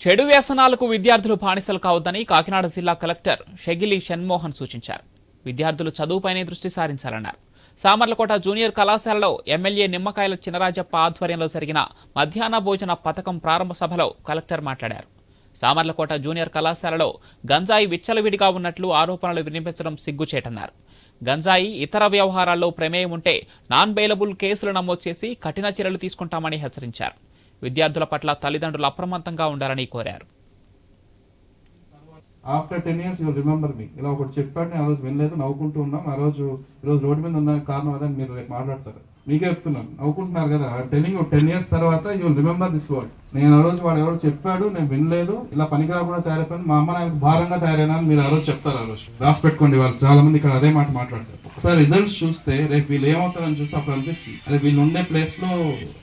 చెడు వ్యసనాలకు విద్యార్థులు బానిసలు కావద్దని కాకినాడ జిల్లా కలెక్టర్ షగిలి షణ్మోహన్ సూచించారు. విద్యార్థులు చదువుపైనే దృష్టి సారించాలన్నారు. సామర్లకోట జూనియర్ కళాశాలలో ఎమ్మెల్యే నిమ్మకాయల చినరాజప్ప ఆధ్వర్యంలో జరిగిన మధ్యాహ్న భోజన పథకం ప్రారంభ సభలో కలెక్టర్ మాట్లాడారు. సామర్లకోట జూనియర్ కళాశాలలో గంజాయి విచ్చలవిడిగా ఉన్నట్లు ఆరోపణలు వినిపించడం సిగ్గుచేటన్నారు. గంజాయి ఇతర వ్యవహారాల్లో ప్రమేయం ఉంటే నాన్ బెయిలబుల్ కేసులు నమోదు చేసి కఠిన చర్యలు తీసుకుంటామని హెచ్చరించారు. విద్యార్థుల పట్ల తల్లిదండ్రులు అప్రమత్తంగా ఉండాలని కోరారు. After ten years you remember me ఇలా ఒకటి చెప్పాడు నేను ఆ రోజు వినలేదు నవ్వుకుంటూ ఉన్నాం ఆ రోజు ఈరోజు రోడ్డు మీద ఉన్న కారణం అదని మీరు రేపు మాట్లాడతారు. మీకే చెప్తున్నాను. నవ్వుకుంటున్నారు కదా. టెలింగ్ టెన్ ఇయర్స్ తర్వాత యూ రిమెంబర్ దిస్ వర్డ్ నేను ఆ రోజు వాడు ఎవరో చెప్పాడు నేను వినలేదు. ఇలా పనికి రాకుండా తయారైపోయింది మా అమ్మ నాకు భారంగా తయారైనా మీరు ఆ రోజు చెప్తారు ఆ రోజు. రాసి పెట్టుకోండి వాళ్ళు. చాలా మంది ఇక్కడ అదే మాట మాట్లాడతారు. ఒకసారి రిజల్ట్స్ చూస్తే రేపు వీళ్ళు ఏమవుతారని చూస్తే అప్పుడు అనిపిస్తుంది. అదే వీళ్ళు ఉండే ప్లేస్లో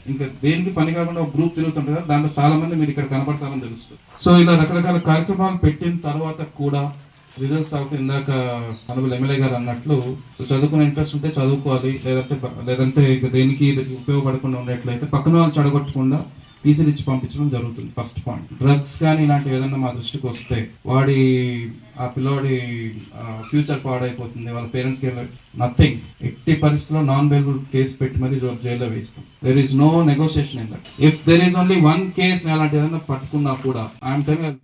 ఇంకా దేనికి పని కాకుండా ఒక గ్రూప్ తిరుగుతుంటారు కదా దాంట్లో చాలా మంది మీరు ఇక్కడ కనపడతారని తెలుస్తుంది. సో ఇలా రకరకాల కార్యక్రమాలు పెట్టిన తర్వాత కూడా రిజల్ట్స్ అవుతే ఇందాక మనబుల్ ఎమ్మెల్యే గారు అన్నట్లు సో చదువుకునే ఇంట్రెస్ట్ ఉంటే చదువుకోవాలి లేదంటే లేదంటే దేనికి ఇది ఉపయోగపడకుండా ఉండేట్లయితే పక్కన వాళ్ళు చెడగొట్టకుండా టీసీలు ఇచ్చి పంపించడం జరుగుతుంది ఫస్ట్ పాయింట్ డ్రగ్స్ కానీ ఇలాంటివి ఏదైనా మా దృష్టికి వస్తే వాడి ఆ పిల్లోడి ఫ్యూచర్ పాడైపోతుంది వాళ్ళ పేరెంట్స్కి నథింగ్ ఎట్టి పరిస్థితిలో నాన్ బెయిలబుల్ కేసు పెట్టి మరీ జైల్లో వేస్తాం there is no negotiation in that if there is only one case అలాంటి ఏదైనా పట్టుకున్నా కూడా ఐఎమ్ టెలింగ్